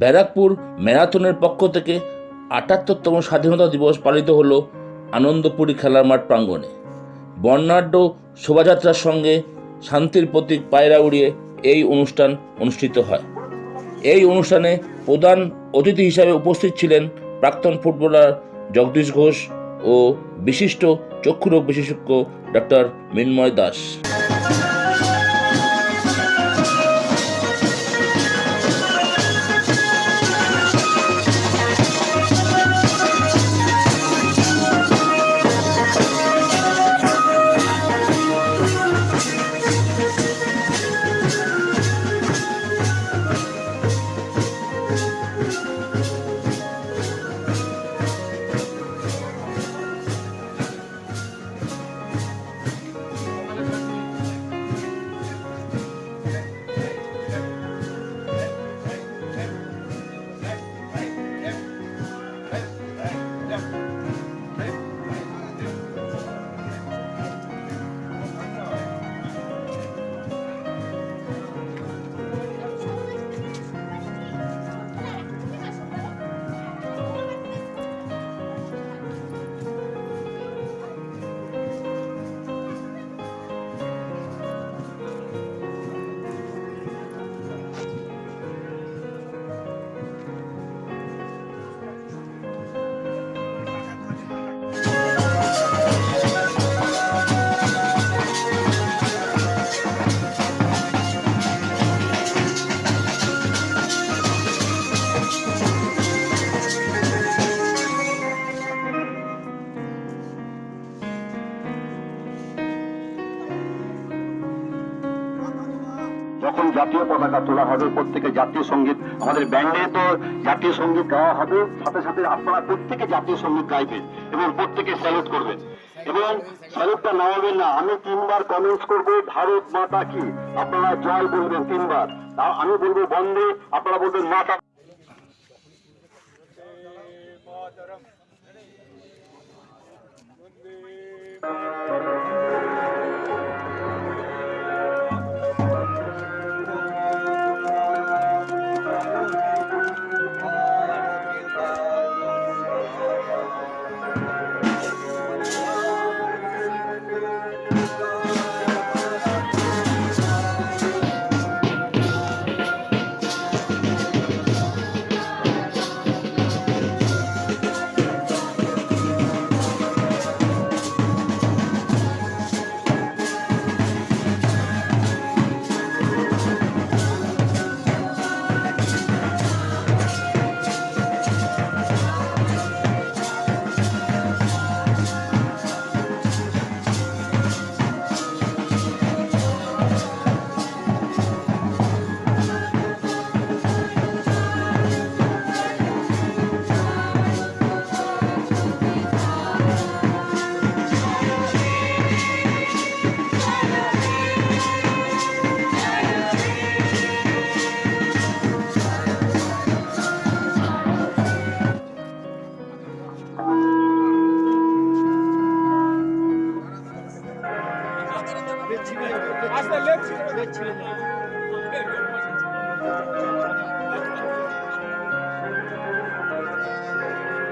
ব্যারাকপুর ম্যারাথনের পক্ষ থেকে আটাত্তরতম স্বাধীনতা দিবস পালিত হলো আনন্দপুরী খেলার মাঠ প্রাঙ্গণে। বর্ণাঢ্য শোভাযাত্রার সঙ্গে শান্তির প্রতীক পায়রা উড়িয়ে এই অনুষ্ঠান অনুষ্ঠিত হয়। এই অনুষ্ঠানে প্রধান অতিথি হিসাবে উপস্থিত ছিলেন প্রাক্তন ফুটবলার জগদীশ ঘোষ ও বিশিষ্ট চক্ষুরোগ বিশেষজ্ঞ ডক্টর মিন্ময় দাস। যখন জাতীয় পতাকা তোলা হবে, প্রত্যেকে জাতীয় সংগীত, আমাদের ব্যান্ডে তো জাতীয় সংগীত গাওয়া হবে, সাথে সাথে আপনারা প্রত্যেকে জাতীয় সংগীত গাইবেন এবং প্রত্যেকে স্যালুট করবেন। এবং স্যালুটটা নামাবেন না আমি তিনবার কমেন্টস করব, ভারত মাতা কি? আপনারা জয় বলবেন তিনবার। আমি বলব, বন্দে। আপনারা বলবেন, মাতা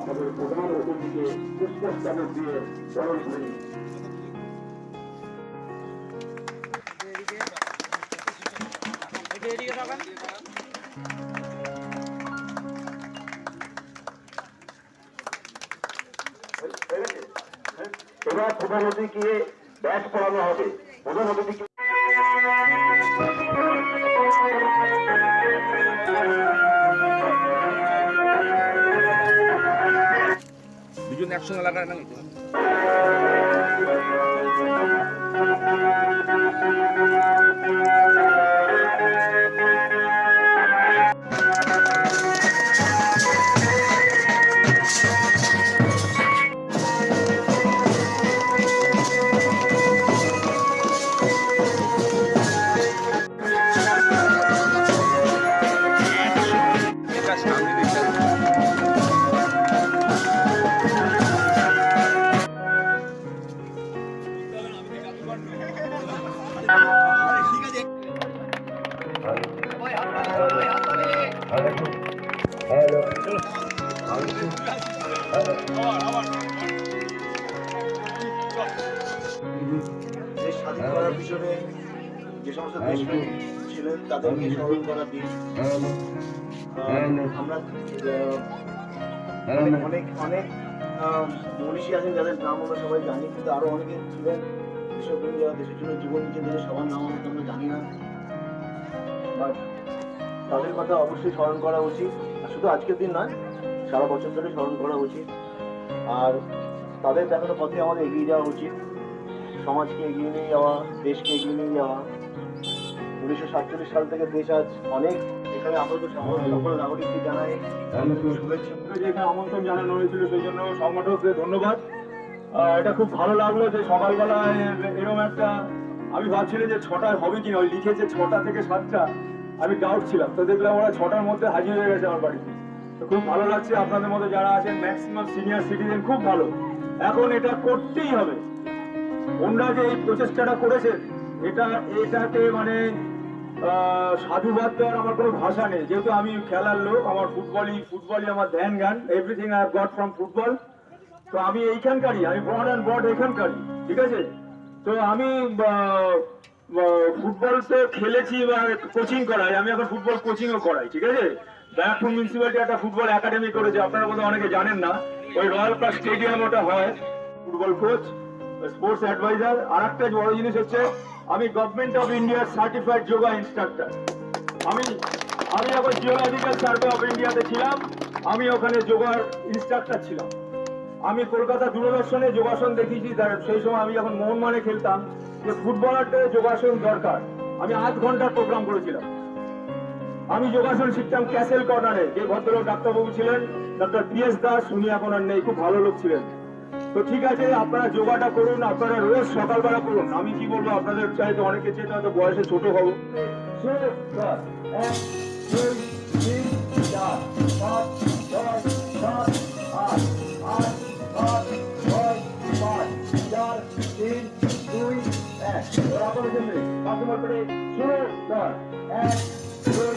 আমাদের প্রধান অতিথিকে পুষ্পস্তবক দিয়ে বরণ করে। এবার প্রধান অতিথিকে ব্যাস পড়ানো হবে প্রধান অতিথিকে একসঙ্গে লাগায় করার পিছনে যে সমস্ত ছিলেন তাদেরকে স্মরণ অনেক অনেক মনীষী যাদের নাম আমরা সবাই জানি কিন্তু দেশের জন্য সবার নাম আমরা জানি না But তাদের কথা অবশ্যই স্মরণ করা উচিত। শুধু আজকের দিন নয়, সারা বছর ধরে স্মরণ করা উচিত। আর তাদের দেখানো পথে আমাদের এগিয়ে যাওয়া উচিত। সমাজকে এগিয়ে নিয়ে যাওয়া, দেশকে এগিয়ে নিয়ে যাওয়া। উনিশশো সাতচল্লিশ সাল থেকে দেশ আজ অনেক এখানে আমরা তো সকল নাগরিককে জানাই শুভেচ্ছা। এখানে আমন্ত্রণ জানানো হয়েছিল সেই জন্য সংগঠকদের ধন্যবাদ। এটা খুব ভালো লাগল যে সকালবেলায় এরকম একটা আমি ভাবছিলাম যে ছটায় হবে কিনা, ওই লিখেছে ছটা থেকে সাতটা। আমি ডাউট ছিলাম। তো দেখলাম ওরা ছটার মধ্যে হাজির হয়ে গেছে আমার বাড়িতে। খুব ভালো লাগছে আপনাদের মধ্যে যারা আছেন ম্যাক্সিমাম সিনিয়র সিটিজেন খুব ভালো। এখন এটা করতেই হবে। ওনারা যে এই প্রচেষ্টাটা করেছেন, এটা, এটাকে মানে সাধুবাদ দেওয়ার আমার কোনো ভাষা নেই। যেহেতু আমি খেলার লোক, আমার ফুটবলই ফুটবলই আমার ধ্যান গান everything I got from football তো আমি এইখানকারই, আমি ব্রড অ্যান্ড ব্রড এখানকারই, ঠিক আছে? তো আমি ফুটবল তো খেলেছি বা কোচিং করাই, আমি এখন ফুটবল কোচিংও করাই, ঠিক আছে? ব্যারাকপুর মিউনিসিপ্যালিটি একটা ফুটবল একাডেমি করেছে। আপনারা বোধহয় অনেকে জানেন না। ওই রয়্যাল পার্ক স্টেডিয়াম ওটা হয়। ফুটবল কোচ স্পোর্টস অ্যাডভাইজার আর একটা বড় জিনিস হচ্ছে, আমি গভর্নমেন্ট অফ ইন্ডিয়ার সার্টিফাইড যোগা ইনস্ট্রাক্টর আমি আমি যখন জিওলজিক্যাল সার্ভে অফ ইন্ডিয়াতে ছিলাম। আমি ওখানে যোগার ইনস্ট্রাক্টর ছিলাম। আমি কলকাতা দূরদর্শনে যোগাসন দেখিয়েছি। তার, সেই সময় আমি যখন মোহনমানে খেলতাম যে ফুটবলারদের যোগাসন দরকার। আমি আধ ঘণ্টার প্রোগ্রাম করেছিলাম। আমি যোগাসন শিখতাম ক্যাসেল কর্নারে যে ভদ্রলোক ডাক্তারবাবু ছিলেন ডক্টর পি এস দাস উনি এখন আর নেই খুব ভালো লোক ছিলেন। তো ঠিক আছে আপনারা যোগাটা করুন আপনারা রোজ সকালবেলা করুন। আমি কি বলব আপনাদের চাইতে অনেকে চেয়ে হয়তো বয়সে ছোট হব। এক দুই